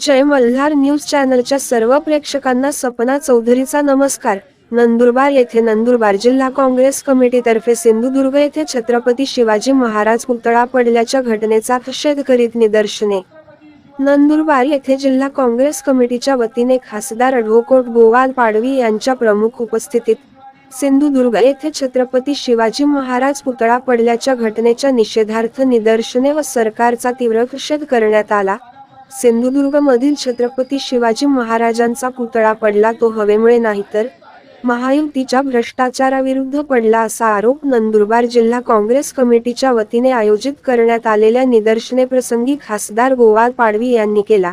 जय Malhar news चॅनलच्या सर्व प्रेक्षकांना सपना चौधरीचा नमस्कार. नंदुरबार येथे नंदुरबार जिल्हा काँग्रेस कमिटीतर्फे सिंधुदुर्ग येथे छत्रपती शिवाजी महाराज पुतळा पडल्याच्या घटनेचा निषेध करीत निदर्शने. नंदुरबार येथे जिल्हा काँग्रेस कमिटीच्या वतीने खासदार अडव्होकेट गोवाल पाडवी यांच्या प्रमुख उपस्थितीत सिंधुदुर्ग येथे छत्रपती शिवाजी महाराज पुतळा पडल्याच्या घटनेच्या निषेधार्थ निदर्शने व सरकारचा तीव्र निषेध करण्यात आला. सिंधुदुर्ग मधील छत्रपती शिवाजी महाराजांचा पुतळा पडला तो हवेमुळे नाही तर महायुतीच्या भ्रष्टाचाराविरुद्ध पडला असा आरोप नंदुरबार जिल्हा काँग्रेस कमिटीच्या वतीने आयोजित करण्यात आलेल्या निदर्शने प्रसंगी खासदार गोवाल पाडवी यांनी केला.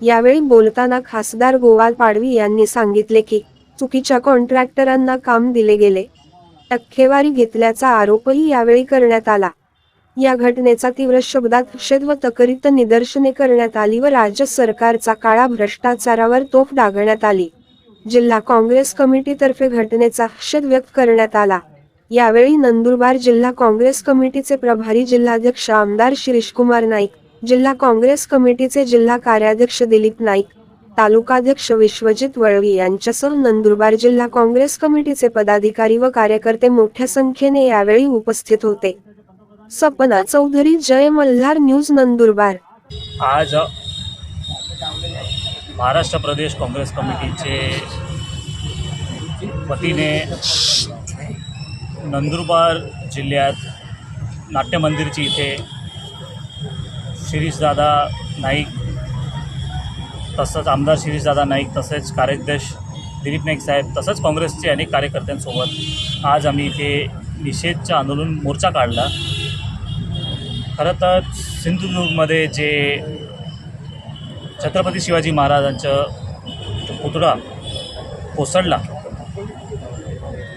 यावेळी बोलताना खासदार गोवाल पाडवी यांनी सांगितले की चुकीच्या कॉन्ट्रॅक्टरांना काम दिले गेले. टक्केवारी घेतल्याचा आरोपही यावेळी करण्यात आला. या घटनेचा तीव्र शब्दात निषेध व तकरीत निदर्शने करण्यात आली व राज्य सरकारचा काळा भ्रष्टाचारावर तोफ डागण्यात आली. जिल्हा काँग्रेस कमिटीतर्फे घटनेचा निषेध व्यक्त करण्यात आला. यावेळी नंदुरबार जिल्हा काँग्रेस कमिटीचे प्रभारी जिल्हाध्यक्ष आमदार शिरीषकुमार नाईक जिल्हा काँग्रेस कमिटीचे जिल्हा कार्याध्यक्ष दिलीप नाईक तालुकाध्यक्ष विश्वजित वळवी यांच्यासह नंदुरबार जिल्हा काँग्रेस कमिटीचे पदाधिकारी व कार्यकर्ते मोठ्या संख्येने यावेळी उपस्थित होते. सपना चौधरी जय मल्हार न्यूज नंदुरबार. आज महाराष्ट्र प्रदेश काँग्रेस कमिटीचे वतीने नंदुरबार जिल्ह्यात नाट्यमंदिरची इथे शिरीषदादा नाईक तसंच आमदार शिरीषदादा नाईक तसेच कार्याध्यक्ष दिलीप नाईक साहेब तसंच काँग्रेसचे अनेक कार्यकर्त्यांसोबत आज आम्ही इथे निषेधचं आंदोलन मोर्चा काढला. खरं तर सिंधुदुर्गमध्ये जे छत्रपती शिवाजी महाराजांचं जो पुतळा कोसळला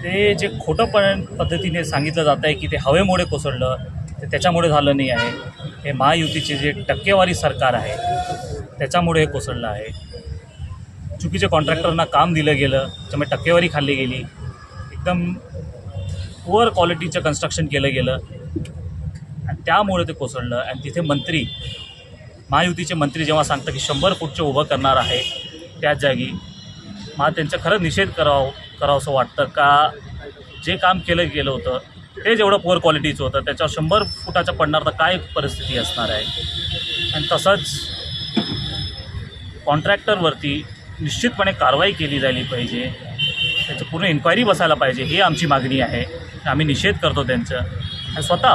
ते जे खोटं पण पद्धतीने सांगितलं जात आहे की ते हवेमुळे कोसळलं ते त्याच्यामुळे झालं नाही आहे. हे महायुतीचे जे टक्केवारी सरकार आहे त्याच्यामुळे हे कोसळलं आहे. चुकीच्या कॉन्ट्रॅक्टरना काम दिलं गेलं त्यामुळे टक्केवारी खाल्ली गेली. एकदम पुअर क्वालिटीचं कन्स्ट्रक्शन केलं गेलं. आणि त्यामुळे ते कोसळलं. आणि तिथे मंत्री महायुतीचे मंत्री जेव्हा सांगतं की शंभर फूटचे उभं करणार आहे त्याच जागी मला त्यांचं खरं निषेध करावं करावंसं वाटतं का? जे काम केलं गेलं होतं ते जेवढं पुअर क्वालिटीचं होतं त्याच्यावर शंभर फुटाचं पडणार तर काय परिस्थिती असणार आहे? आणि तसंच कॉन्ट्रॅक्टरवरती निश्चितपणे कारवाई केली जायली पाहिजे. त्याची पूर्ण इन्क्वायरी बसायला पाहिजे. ही आमची मागणी आहे. आम्ही निषेध करतो त्यांचं. आणि स्वतः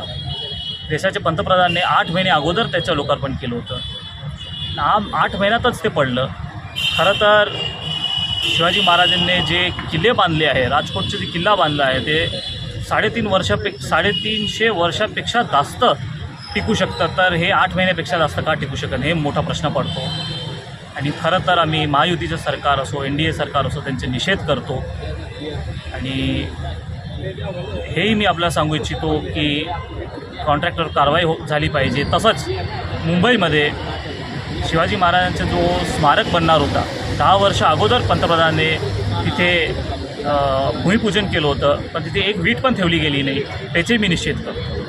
देशाचे पंतप्रधानने आठ महिने अगोदर त्याचं लोकार्पण केलं होतं. आम आठ महिन्यातच ते पडलं. खरं तर शिवाजी महाराजांनी जे किल्ले बांधले आहे राजकोटचे जे किल्ला बांधला आहे ते साडेतीन वर्षापे साडेतीनशे वर्षापेक्षा जास्त टिकू शकतं तर हे आठ महिन्यापेक्षा जास्त का टिकू शकत हे मोठा प्रश्न पडतो. आणि खरं तर आम्ही महायुतीचं सरकार असो एन डी ए सरकार असो त्यांचे निषेध करतो. आणि हेही मी आपल्याला सांगू इच्छितो की कॉन्ट्रॅक्टर कारवाई हो झाली पाहिजे. तसंच मुंबईमध्ये शिवाजी महाराजांचा जो स्मारक बनणार होता दहा वर्ष अगोदर पंतप्रधानाने तिथे भूमिपूजन केलं होतं पण तिथे एक वीट पण ठेवली गेली नाही त्याचे मी निषेध करतो.